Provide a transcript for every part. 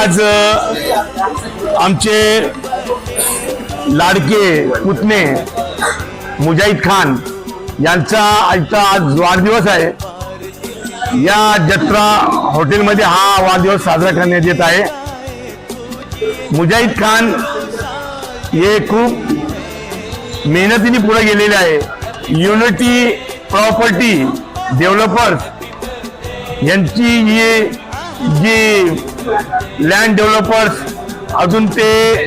आज आमचे लाडके पुतणे मुजाहिद खान यांचा आजचा आज वाढदिवस आहे. या जत्रा हॉटेलमध्ये हा वाढदिवस साजरा करण्यात येत आहे. मुजाहिद खान हे खूप मेहनतीने पुढे गेलेले आहे. युनिटी प्रॉपर्टी डेव्हलपर्स यांची ही जी लँड डेव्हलपर्स अजून ते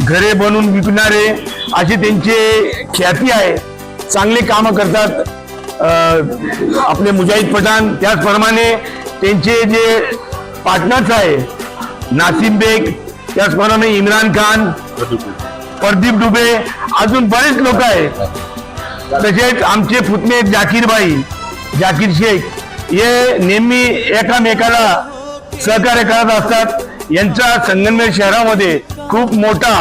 घरे बनवून विकणारे अशी त्यांची ख्याती आहे. चांगले कामं करतात. आपले मुजाहिद पठाण त्याचप्रमाणे त्यांचे जे पार्टनर्स आहे नासिम बेग त्याचप्रमाणे इम्रान खान प्रदीप डुबे अजून बरेच लोक आहेत. तसेच आमचे पुतणे जाकीरबाई जाकीर शेख हे नेहमी एकामेकाला सहकार्य करत असतात. यांचा संगमनेर शहरामध्ये खूप मोठा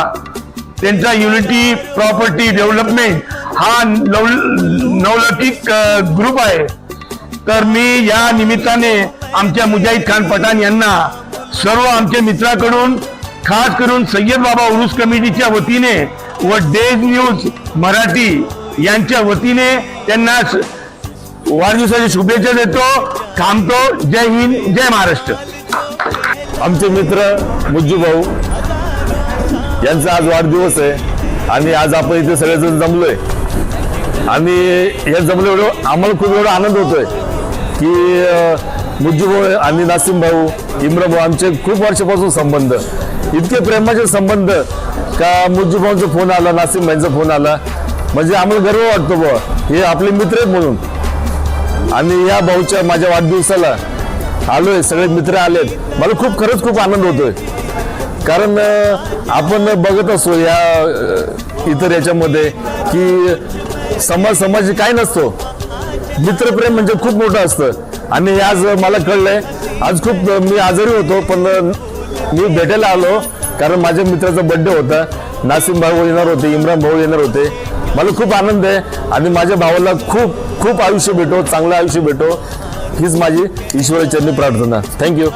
त्यांचा युनिटी प्रॉपर्टी डेव्हलपमेंट हा नव नवलौकिक ग्रुप आहे. तर मी या निमित्ताने आमच्या मुजाहिद खान पठाण यांना सर्व आमच्या मित्राकडून खास करून सय्यद बाबा उरुस कमिटीच्या वतीने व डेज न्यूज मराठी यांच्या वतीने त्यांना वाढदिवसाच्या शुभेच्छा देतो. थांबतो. जय हिंद जय महाराष्ट्र. आमचे मित्र मुज्जू भाऊ यांचा आज वाढदिवस आहे. आणि आज आपण इथे सगळेजण जमलोय. आणि हे जमलो एवढं आम्हाला खूप एवढा आनंद होतोय की मुज्जू भाऊ आणि नासिम भाऊ इम्रान भाऊ आमचे खूप वर्षापासून संबंध. इतके प्रेमाचे संबंध का मुज्जू भाऊंचा फोन आला नासिम भाईंचा फोन आला. म्हणजे आम्हाला गर्व वाटतो बुवा. हे आपले मित्र आहेत म्हणून. आणि या भाऊच्या माझ्या वाढदिवसाला आलोय सगळे मित्र आलेत. मला खूप खरंच खूप आनंद होतोय. कारण आपण बघत असतो या इतर याच्यामध्ये की समाज समाज काय नसतो. मित्रप्रेम म्हणजे खूप मोठं असतं. आणि आज मला कळलंय आज खूप मी आजारी होतो पण मी भेटायला आलो कारण माझ्या मित्राचा बर्थडे होता. नासिम भाऊ येणार होते इम्रान भाऊ येणार होते. मला खूप आनंद आहे. आणि माझ्या भावाला खूप खूप आयुष्य भेटो चांगलं आयुष्य भेटो. हीच माझी ईश्वरचरणी प्रार्थना. थँक्यू